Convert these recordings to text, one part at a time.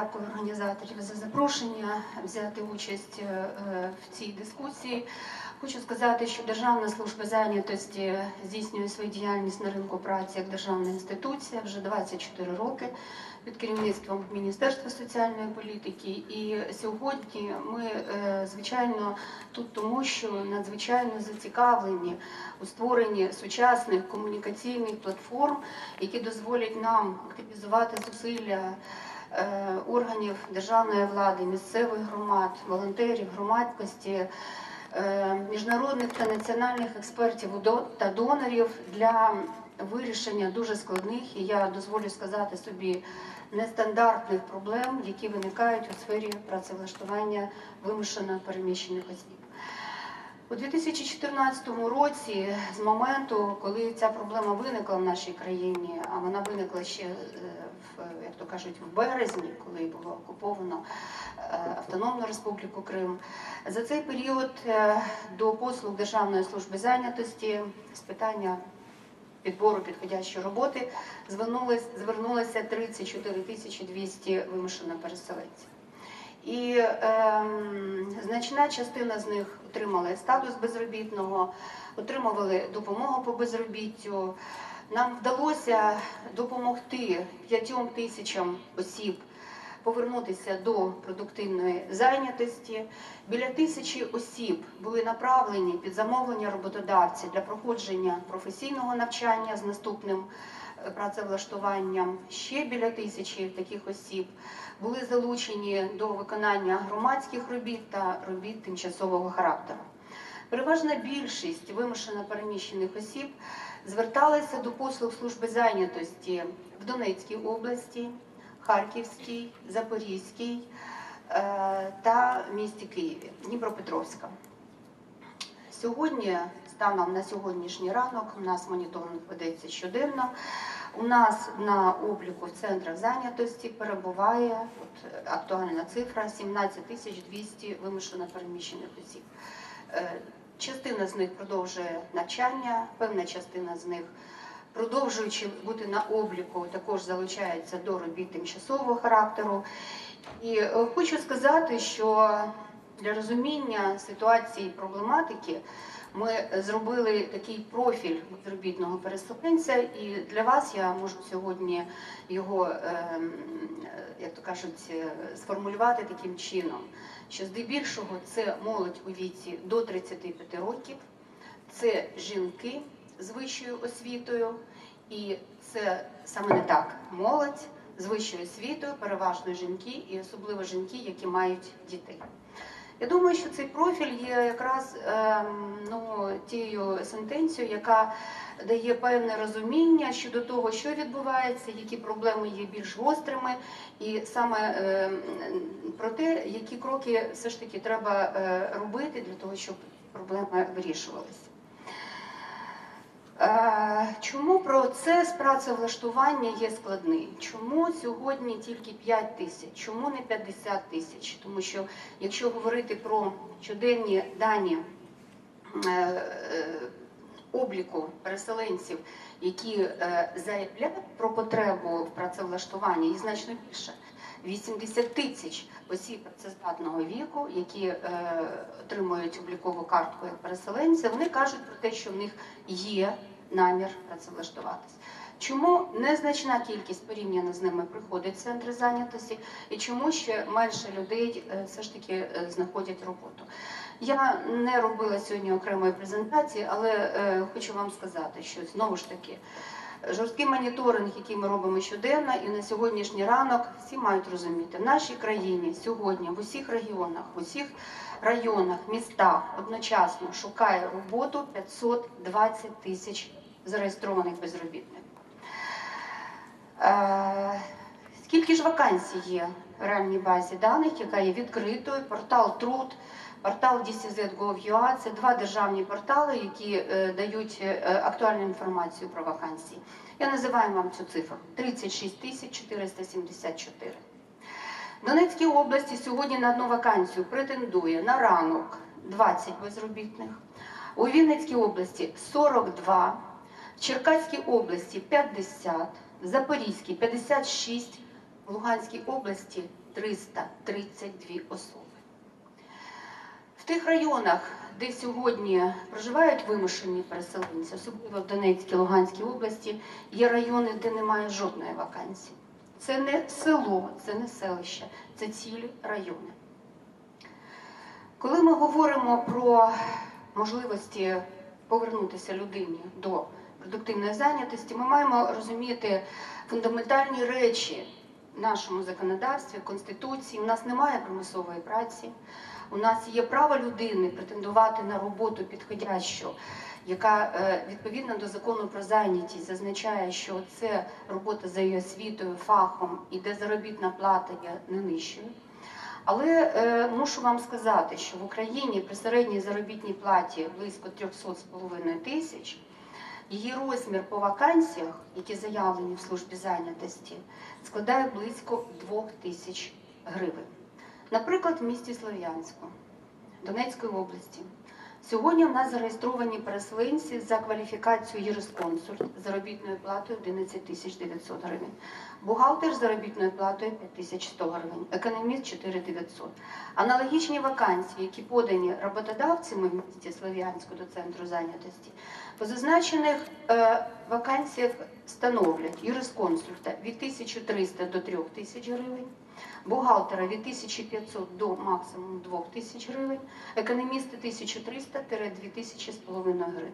дякую організаторів за запрошення взяти участь е, в цій дискусії. Хочу сказати, що Державна служба зайнятості здійснює свою діяльність на ринку праці як державна інституція вже 24 роки під керівництвом Міністерства соціальної політики. І сьогодні ми, е, звичайно, тут тому, що надзвичайно зацікавлені у створенні сучасних комунікаційних платформ, які дозволять нам активізувати зусилля органів державної влади, місцевих громад, волонтерів, громадськості. е, Міжнародних та національних експертів та донорів для вирішення дуже складних і я дозволю сказати собі нестандартних проблем, які виникають у сфері працевлаштування вимушено переміщених осіб. У 2014 році, з моменту, коли ця проблема виникла в нашій країні, а вона виникла ще е, в як то кажуть, в березні, коли було окуповано е, Автономну Республіку Крим, за цей період е, до послуг Державної служби зайнятості з питання підбору підходящої роботи звернулося 34 тисячі 200 вимушено переселенців. І ем, значна частина з них отримали статус безробітного, отримували допомогу по безробіттю. Нам вдалося допомогти п'ятьом тисячам осіб повернутися до продуктивної зайнятості. Біля тисячі осіб були направлені під замовлення роботодавця для проходження професійного навчання з наступним е, працевлаштуванням. Ще біля тисячі таких осіб були залучені до виконання громадських робіт та робіт тимчасового характеру. Переважна більшість вимушено переміщених осіб зверталися до послуг служби зайнятості в Донецькій області, Харківській, Запорізькій е, та місті Києві, Дніпропетровська. Сьогодні, станом на сьогоднішній ранок, у нас моніторинг ведеться щоденно. У нас на обліку в центрах зайнятості перебуває от, актуальна цифра 17 тисяч 200 вимушено переміщених осіб. Е, Частина з них продовжує навчання, певна частина з них, продовжуючи бути на обліку, також залучається до робіт тимчасового характеру. І е, хочу сказати, що для розуміння ситуації проблематики ми зробили такий профіль безробітного переселенця, і для вас я можу сьогодні його, ем, як то кажуть, е, сформулювати таким чином, що здебільшого це молодь у віці до 35 років, це жінки з вищою освітою, і це саме не так молодь з вищою освітою, переважно жінки, і особливо жінки, які мають дітей. Я думаю, що цей профіль є якраз ем, ну, тією сентенцією, яка дає певне розуміння щодо того, що відбувається, які проблеми є більш гострими, і саме ем, про те, які кроки все ж таки треба е, робити для того, щоб проблеми вирішувалися. Е, Чому процес працевлаштування є складний? Чому сьогодні тільки 5 тисяч? Чому не 50 тисяч? Тому що якщо говорити про щоденні дані е, е, обліку переселенців, які заявляють про потребу в працевлаштуванні, значно більше. 80 тисяч осіб працездатного віку, які е, отримують облікову картку як переселенці, вони кажуть про те, що в них є намір працевлаштуватись. Чому незначна кількість порівняно з ними приходить в центри зайнятості, і чому ще менше людей е, все ж таки е, знаходять роботу? Я не робила сьогодні окремої презентації, але е, хочу вам сказати, що знову ж таки жорсткий моніторинг, який ми робимо щоденно, і на сьогоднішній ранок всі мають розуміти, в нашій країні сьогодні в усіх регіонах, в усіх районах, містах одночасно шукає роботу 520 тисяч зареєстрованих безробітних. Е, Скільки ж вакансій є в реальній базі даних, яка є відкритою? Портал Труд, портал DCZ.gov.ua – це два державні портали, які е, дають е, актуальну інформацію про вакансії. Я називаю вам цю цифру 36 тисяч 474. В Донецькій області сьогодні на одну вакансію претендує на ранок 20 безробітних, у Вінницькій області 42, в Черкаській області 50, в Запорізькій 56, в Луганській області 332 особи. Тих районах, де сьогодні проживають вимушені переселенці, особливо в Донецькій Луганській області, є райони, де немає жодної вакансії. Це не село, це не селище, це цілі райони. Коли ми говоримо про можливості повернутися людині до продуктивної зайнятості, ми маємо розуміти фундаментальні речі в нашому законодавстві, в Конституції. У нас немає примусової праці. У нас є право людини претендувати на роботу підходящу, яка е, відповідно до закону про зайнятість зазначає, що це робота за її освітою, фахом і де заробітна плата є не нижчою. Але е, мушу вам сказати, що в Україні при середній заробітній платі близько 300,5 тисяч, її розмір по вакансіях, які заявлені в службі зайнятості, складає близько 2 тисяч гривень. Наприклад, в місті Слов'янську, Донецької області. Сьогодні в нас зареєстровані переселенці за кваліфікацією юрисконсульт з заробітною платою 11 тисяч 900 гривень. Бухгалтер з заробітною платою 5100 гривень, економіст 4900. Аналогічні вакансії, які подані роботодавцями в місті Слов'янську до центру зайнятості, по зазначених е, вакансіях становлять юрисконсульта від 1300 до 3000 гривень, бухгалтера від 1500 до максимум 2000 гривень, економіста 1300-2000 з половиною гривень.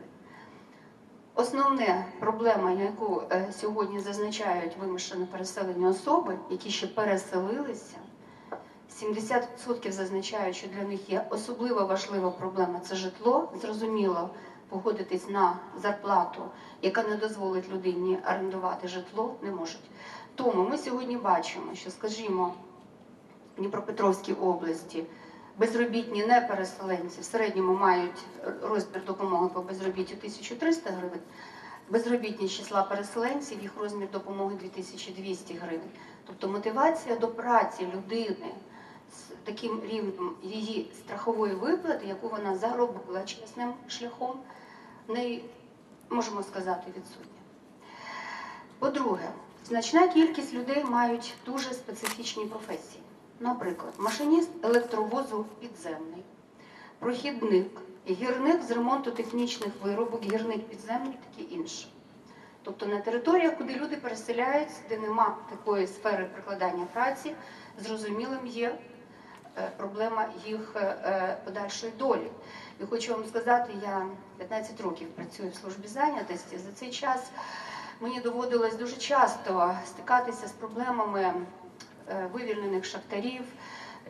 Основна проблема, яку е, сьогодні зазначають вимушено переселені особи, які ще переселилися, 70% зазначають, що для них є особливо важлива проблема це житло. Зрозуміло, погодитись на зарплату, яка не дозволить людині орендувати житло, не можуть. Тому ми сьогодні бачимо, що, скажімо, в Дніпропетровській області безробітні не переселенці в середньому мають розмір допомоги по безробіттю 1300 гривень. Безробітні числа переселенців їх розмір допомоги 2200 гривень. Тобто мотивація до праці людини з таким рівнем її страхової виплати, яку вона заробила чесним шляхом, в неї, можемо сказати, відсутня. По-друге, значна кількість людей мають дуже специфічні професії. Наприклад, машиніст електровозу підземний, прохідник, гірник з ремонту технічних виробок, гірник підземний, таке інше. Тобто на територіях, куди люди переселяються, де нема такої сфери прикладання праці, зрозумілим є е, проблема їх е, е, подальшої долі. І хочу вам сказати, я 15 років працюю в службі зайнятості. За цей час мені доводилось дуже часто стикатися з проблемами е, вивільнених шахтарів,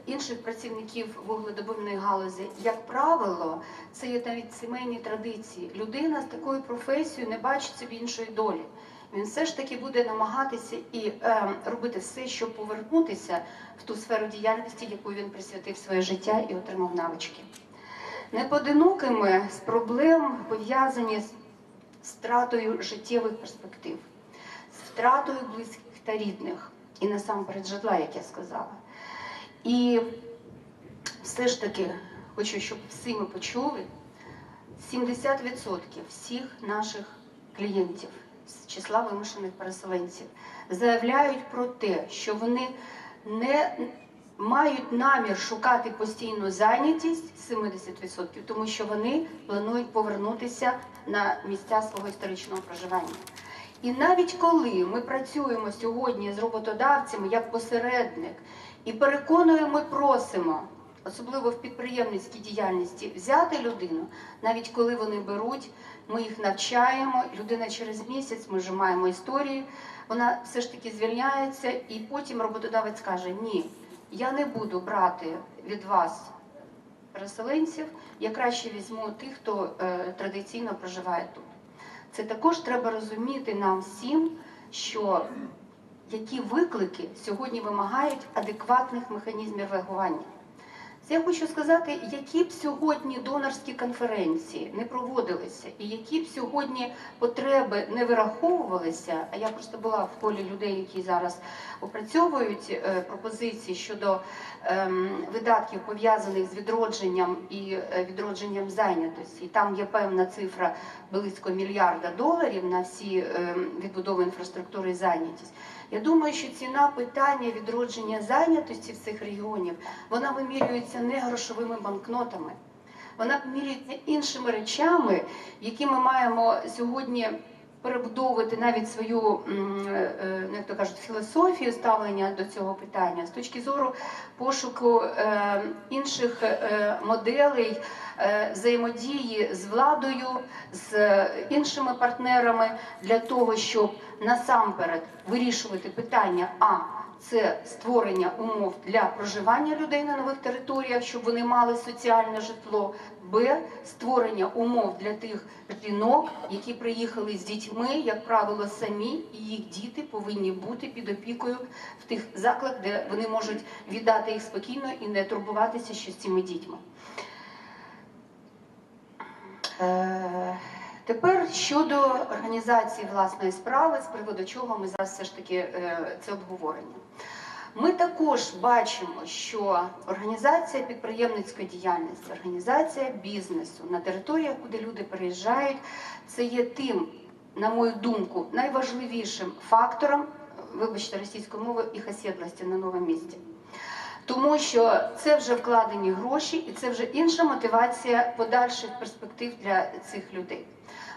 інших працівників вугледобувної галузі. Як правило, це є навіть сімейні традиції. Людина з такою професією не бачить собі іншої долі. Він все ж таки буде намагатися і е, робити все, щоб повернутися в ту сферу діяльності, яку він присвятив своє життя і отримав навички. Неподинокими з проблем пов'язані з втратою життєвих перспектив, з втратою близьких та рідних, і насамперед житла, як я сказала. І все ж таки хочу, щоб всі ми почули, 70% всіх наших клієнтів з числа вимушених переселенців заявляють про те, що вони не мають намір шукати постійну зайнятість 70%, тому що вони планують повернутися на місця свого історичного проживання. І навіть коли ми працюємо сьогодні з роботодавцями як посередник і переконуємо, і просимо, особливо в підприємницькій діяльності, взяти людину, навіть коли вони беруть, ми їх навчаємо, людина через місяць, ми вже маємо історії, вона все ж таки звільняється, і потім роботодавець каже: Ні, я не буду брати від вас переселенців, я краще візьму тих, хто е, традиційно проживає тут. Це також треба розуміти нам всім, що які виклики сьогодні вимагають адекватних механізмів реагування. Це я хочу сказати, які б сьогодні донорські конференції не проводилися, і які б сьогодні потреби не вираховувалися. А я просто була в колі людей, які зараз опрацьовують е, пропозиції щодо ем, видатків пов'язаних з відродженням і е, відродженням зайнятості. І Там є певна цифра близько мільярда доларів на всі ем, відбудови інфраструктури і зайнятість. Я думаю, що ціна питання відродження зайнятості в цих регіонів вона вимірюється не грошовими банкнотами, вона вимірюється іншими речами, які ми маємо сьогодні перебудовувати навіть свою, е, е, ну, як то кажуть, філософію ставлення до цього питання. З точки зору пошуку е, інших моделей взаємодії з владою, з іншими партнерами для того, щоб насамперед вирішувати питання а це створення умов для проживання людей на нових територіях, щоб вони мали соціальне житло. Б створення умов для тих жінок, які приїхали з дітьми, як правило, самі, і їх діти повинні бути під опікою в тих закладах, де вони можуть віддати їх спокійно і не турбуватися що з цими дітьми. Е, Тепер щодо організації власної справи, з приводу чого ми зараз все ж таки е, це обговорення. Ми також бачимо, що організація підприємницької діяльності, організація бізнесу на територіях, куди люди переїжджають, це є тим, на мою думку, найважливішим фактором, вибачте російською мовою, їх осідлості на новому місці. Тому що це вже вкладені гроші, і це вже інша мотивація подальших перспектив для цих людей.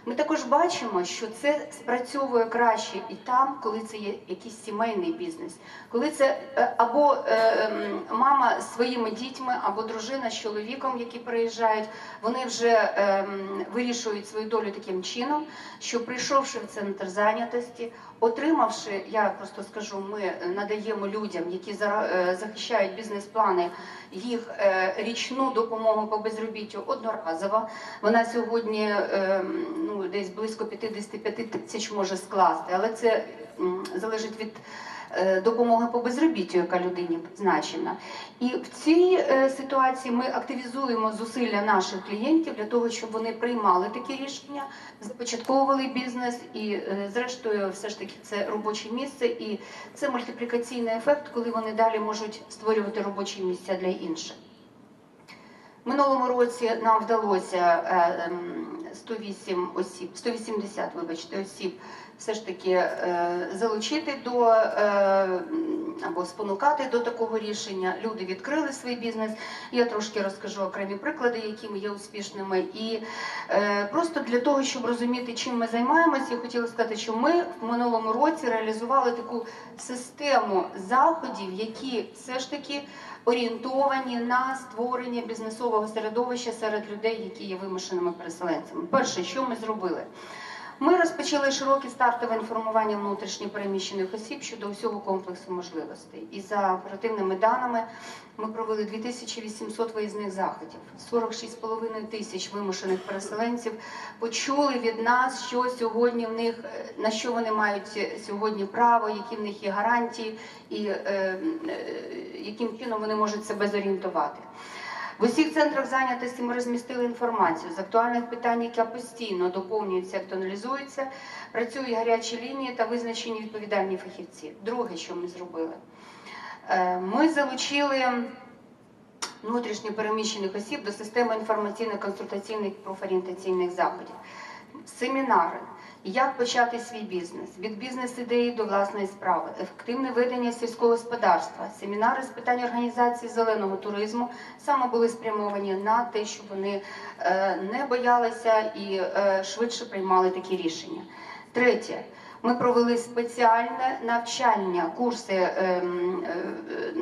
Ми також бачимо, що це спрацьовує краще і там, коли це є якийсь сімейний бізнес, коли це е, або е, мама з своїми дітьми, або дружина з чоловіком, які приїжджають, вони вже е, вирішують свою долю таким чином, що прийшовши в центр зайнятості, отримавши, я просто скажу, ми надаємо людям, які е, захищають бізнес-плани, їх е, річну допомогу по безробіттю одноразово. Вона сьогодні е, ну, десь близько 55 тисяч може скласти, але це залежить від допомоги по безробіттю, яка людині призначена. І в цій е, ситуації ми активізуємо зусилля наших клієнтів для того, щоб вони приймали такі рішення, започатковували бізнес, і е, зрештою, все ж таки, це робоче місце, і це мультиплікаційний ефект, коли вони далі можуть створювати робочі місця для інших. Минулому році нам вдалося е, ем, 108 осіб, 180, вибачте, осіб все ж таки е, залучити до е, або спонукати до такого рішення. Люди відкрили свій бізнес. Я трошки розкажу окремі приклади, які є успішними. І е, просто для того, щоб розуміти, чим ми займаємося, я хотіла сказати, що ми в минулому році реалізували таку систему заходів, які все ж таки орієнтовані на створення бізнесового середовища серед людей, які є вимушеними переселенцями. Перше, що ми зробили? Ми розпочали широке стартове інформування внутрішньо переміщених осіб щодо всього комплексу можливостей. І за оперативними даними ми провели 2800 виїзних заходів, 46,5 тисяч вимушених переселенців почули від нас, що сьогодні в них е, на що вони мають сьогодні право, які в них є гарантії, і е, е, яким чином вони можуть себе зорієнтувати. В усіх центрах зайнятості ми розмістили інформацію з актуальних питань, яка постійно доповнюється, актуалізується. Працюють гарячі лінії та визначені відповідальні фахівці. Друге, що ми зробили, Е, ми залучили внутрішньо переміщених осіб до системи інформаційно-консультаційних профорієнтаційних заходів, семінари. Як почати свій бізнес? Від бізнес-ідеї до власної справи, ефективне ведення сільського господарства, семінари з питань організації зеленого туризму. Саме були спрямовані на те, щоб вони е, не боялися і е, швидше приймали такі рішення. Третє, ми провели спеціальне навчання, курси ем, е,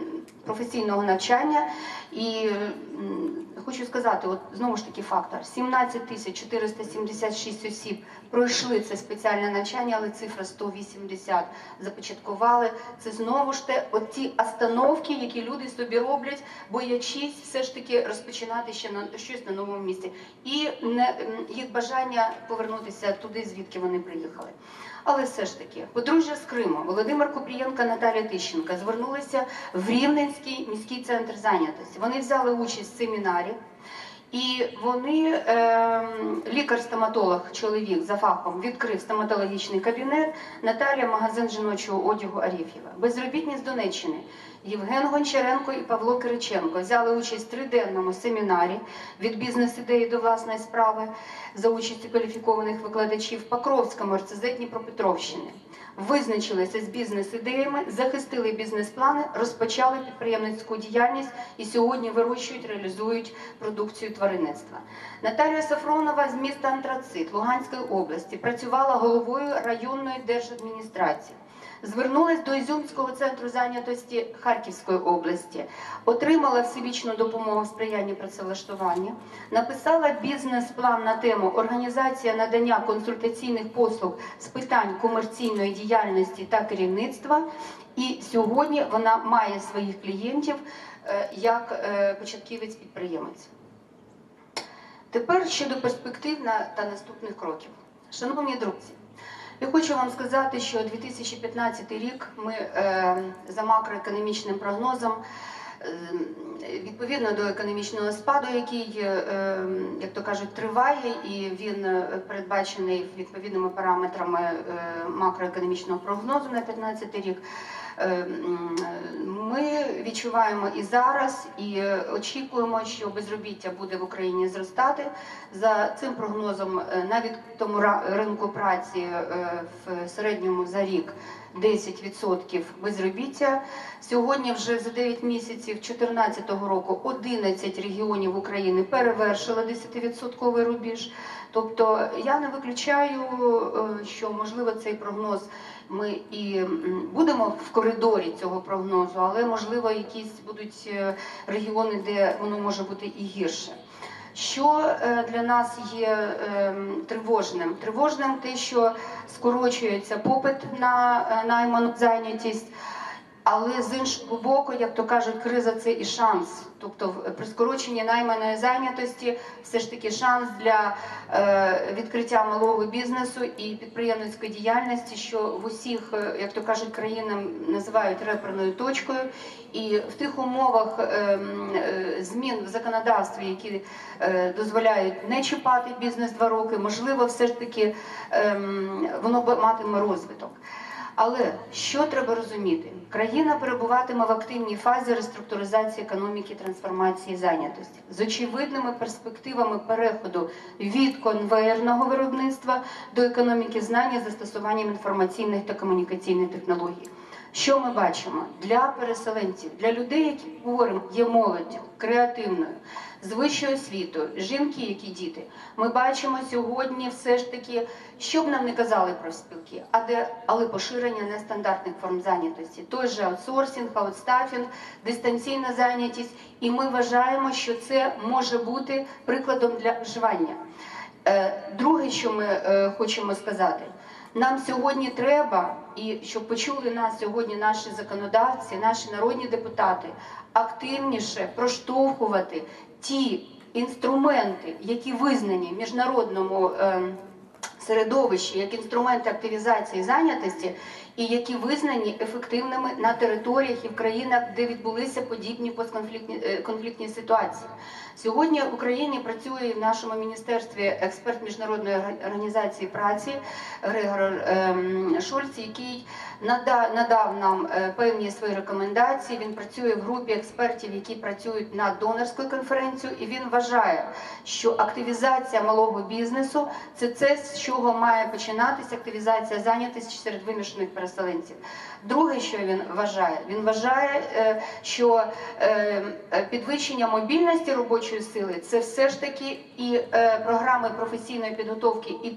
професійного навчання і хочу сказати, от знову ж таки фактор: 17 тисяч 476 осіб пройшли це спеціальне навчання, але цифра 180 започаткували. Це знову ж те, оті остановки, які люди собі роблять, боячись все ж таки розпочинати ще на щось на новому місці, і не їх бажання повернутися туди, звідки вони приїхали. Але все ж таки, подружжя з Криму Володимир Купрієнко, Наталя Тищенка звернулися в Рівненський міський центр зайнятості. Вони взяли участь в семінарі. І вони, ем, лікар-стоматолог, чоловік за фахом, відкрив стоматологічний кабінет. Наталія магазин жіночого одягу Аріф'єва. Безробітні з Донеччини. Євген Гончаренко і Павло Кириченко взяли участь в триденному семінарі від бізнес-ідеї до власної справи за участі кваліфікованих викладачів в Покровському РЦЗ Дніпропетровщини. Визначилися з бізнес-ідеями, захистили бізнес-плани, розпочали підприємницьку діяльність і сьогодні вирощують, реалізують продукцію тваринництва. Наталія Сафронова з міста Антрацит Луганської області працювала головою районної держадміністрації. Звернулась до Ізюмського центру зайнятості Харківської області, отримала всебічну допомогу в сприянні працевлаштування, написала бізнес-план на тему організація надання консультаційних послуг з питань комерційної діяльності та керівництва. І сьогодні вона має своїх клієнтів е, як е, початківець-підприємець. Тепер щодо перспектив та наступних кроків. Шановні друзі, я хочу вам сказати, що 2015 рік ми е, за макроекономічним прогнозом, е, відповідно до економічного спаду, який, е, як то кажуть, триває, і він передбачений відповідними параметрами макроекономічного прогнозу на 2015 рік. Е, Ми відчуваємо і зараз, і очікуємо, що безробіття буде в Україні зростати. За цим прогнозом е, на відкритому ра- ринку праці е, в середньому за рік 10% безробіття. Сьогодні вже за 9 місяців 2014 року 11 регіонів України перевершили 10% рубіж. Тобто я не виключаю, що можливо цей прогноз ми і будемо в коридорі цього прогнозу, але можливо якісь будуть е, регіони, де воно може бути і гірше. Що е, для нас є ем, тривожним? Тривожним те, що скорочується попит на е, найману зайнятість, але з іншого боку, як то кажуть, криза це і шанс. Тобто при скороченні найманої зайнятості все ж таки шанс для е, відкриття малого бізнесу і підприємницької діяльності, що в усіх, е, як то кажуть, країнам називають реперною точкою. І в тих умовах ем, е, змін в законодавстві, які е, дозволяють не чіпати бізнес два роки, можливо, все ж таки ем, воно матиме розвиток. Але що треба розуміти? Країна перебуватиме в активній фазі реструктуризації економіки, трансформації зайнятості з очевидними перспективами переходу від конвейерного виробництва до економіки знання з застосуванням інформаційних та комунікаційних технологій. Що ми бачимо для переселенців, для людей, які говоримо, є молоддю, креативною, з вищою освітою, жінки, які діти. Ми бачимо сьогодні все ж таки, що б нам не казали про спілки, а де але поширення нестандартних форм зайнятості, той же аутсорсинг, аутстафінг, дистанційна зайнятість. І ми вважаємо, що це може бути прикладом для вживання. Е, Друге, що ми е, хочемо сказати. Нам сьогодні треба, і щоб почули нас сьогодні наші законодавці, наші народні депутати, активніше проштовхувати ті інструменти, які визнані міжнародному ем, середовищі як інструменти активізації зайнятості, і які визнані ефективними на територіях і в країнах, де відбулися подібні постконфліктні е, конфліктні ситуації. Сьогодні в Україні працює в нашому міністерстві експерт міжнародної організації праці Григор ем, Шольц, який надав нам е, певні свої рекомендації. Він працює в групі експертів, які працюють над донорською конференцією, і він вважає, що активізація малого бізнесу це це, з чого має починатися активізація зайнятості серед вимушених переселенців. Друге, що він вважає, він вважає, е, що е, підвищення мобільності робочої сили це все ж таки і програми професійної підготовки, і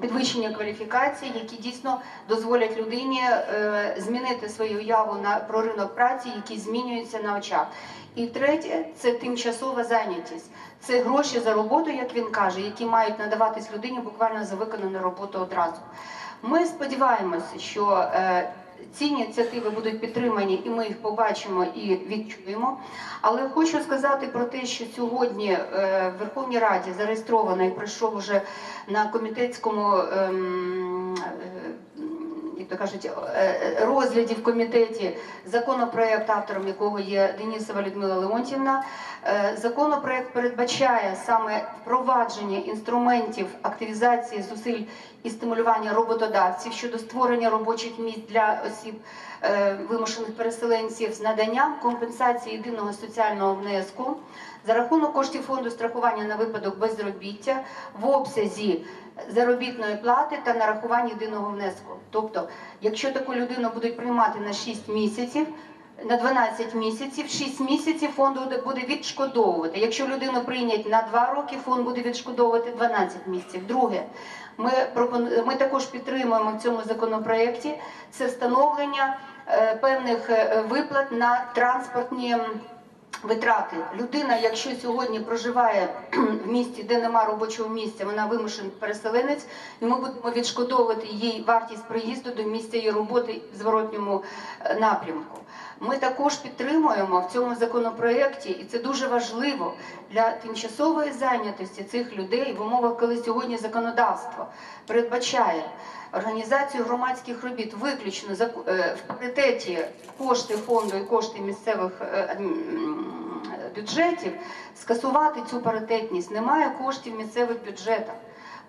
підвищення кваліфікації, які дійсно дозволять людині е, змінити свою уяву на про ринок праці, який змінюється на очах. І третє це тимчасова зайнятість. Це гроші за роботу, як він каже, які мають надаватись людині буквально за виконану роботу одразу. Ми сподіваємося, що е, ці ініціативи будуть підтримані, і ми їх побачимо і відчуємо. Але хочу сказати про те, що сьогодні е, в Верховній Раді зареєстровано і пройшов уже на комітетському. Як то кажуть, е, е, розгляді в комітеті законопроект, автором якого є Денісова Людмила Леонтівна. Е, Законопроект передбачає саме впровадження інструментів активізації зусиль і стимулювання роботодавців щодо створення робочих місць для осіб вимушених переселенців з наданням компенсації єдиного соціального внеску за рахунок коштів фонду страхування на випадок безробіття в обсязі заробітної плати та нарахування єдиного внеску. Тобто, якщо таку людину будуть приймати на 6 місяців, на 12 місяців, 6 місяців фонд буде- відшкодовувати. Якщо людину прийнять на 2 роки, фонд буде відшкодовувати 12 місяців. Друге, ми, ми також підтримуємо в цьому законопроєкті це встановлення е, певних е, виплат на транспортні. Витрати людина, якщо сьогодні проживає в місті, де нема робочого місця, вона вимушений переселенець, і ми будемо відшкодовувати їй вартість приїзду до місця її роботи в зворотньому е, напрямку. Ми також підтримуємо в цьому законопроєкті, і це дуже важливо для тимчасової зайнятості цих людей в умовах, коли сьогодні законодавство передбачає організацію громадських робіт виключно е, в паритеті кошти фонду і кошти місцевих е, бюджетів, скасувати цю паритетність. Немає коштів місцевих бюджетах.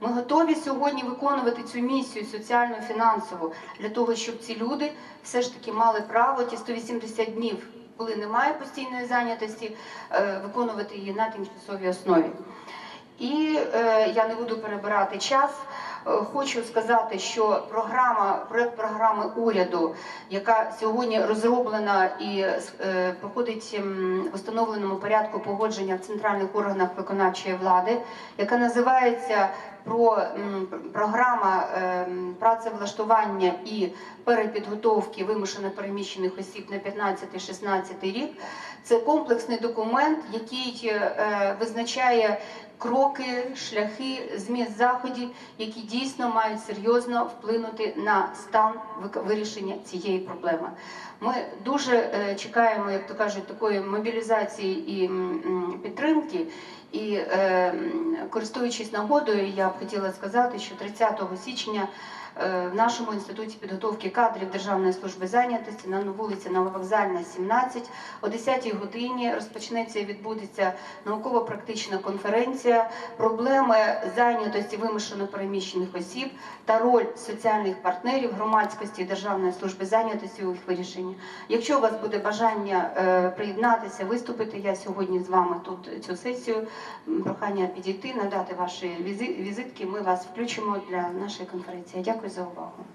Ми готові сьогодні виконувати цю місію соціальну фінансову для того, щоб ці люди все ж таки мали право ті 180 днів, коли немає постійної зайнятості, е, виконувати її на тимчасовій основі. І е, я не буду перебирати час. Хочу сказати, що програма, проект програми уряду, яка сьогодні розроблена і е, проходить в установленому порядку погодження в центральних органах виконавчої влади, яка називається про програма ем, працевлаштування і перепідготовки вимушено переміщених осіб на 15-16 рік. Це комплексний документ, який е, визначає кроки, шляхи, зміст заходів, які дійсно мають серйозно вплинути на стан вирішення цієї проблеми. Ми дуже е, чекаємо, як то кажуть, такої мобілізації і підтримки. І е, користуючись нагодою, я б хотіла сказати, що 30 січня е, в нашому інституті підготовки кадрів Державної служби зайнятості на вулиці Нововокзальна, 17, о 10-й годині розпочнеться і відбудеться науково-практична конференція проблеми зайнятості вимушено переміщених осіб та роль соціальних партнерів громадськості Державної служби зайнятості у їх вирішенні. Якщо у вас буде бажання е, приєднатися, виступити, я сьогодні з вами тут цю сесію. Прохання підійти, надати ваші візитки. Ми вас включимо для нашої конференції. Дякую за увагу.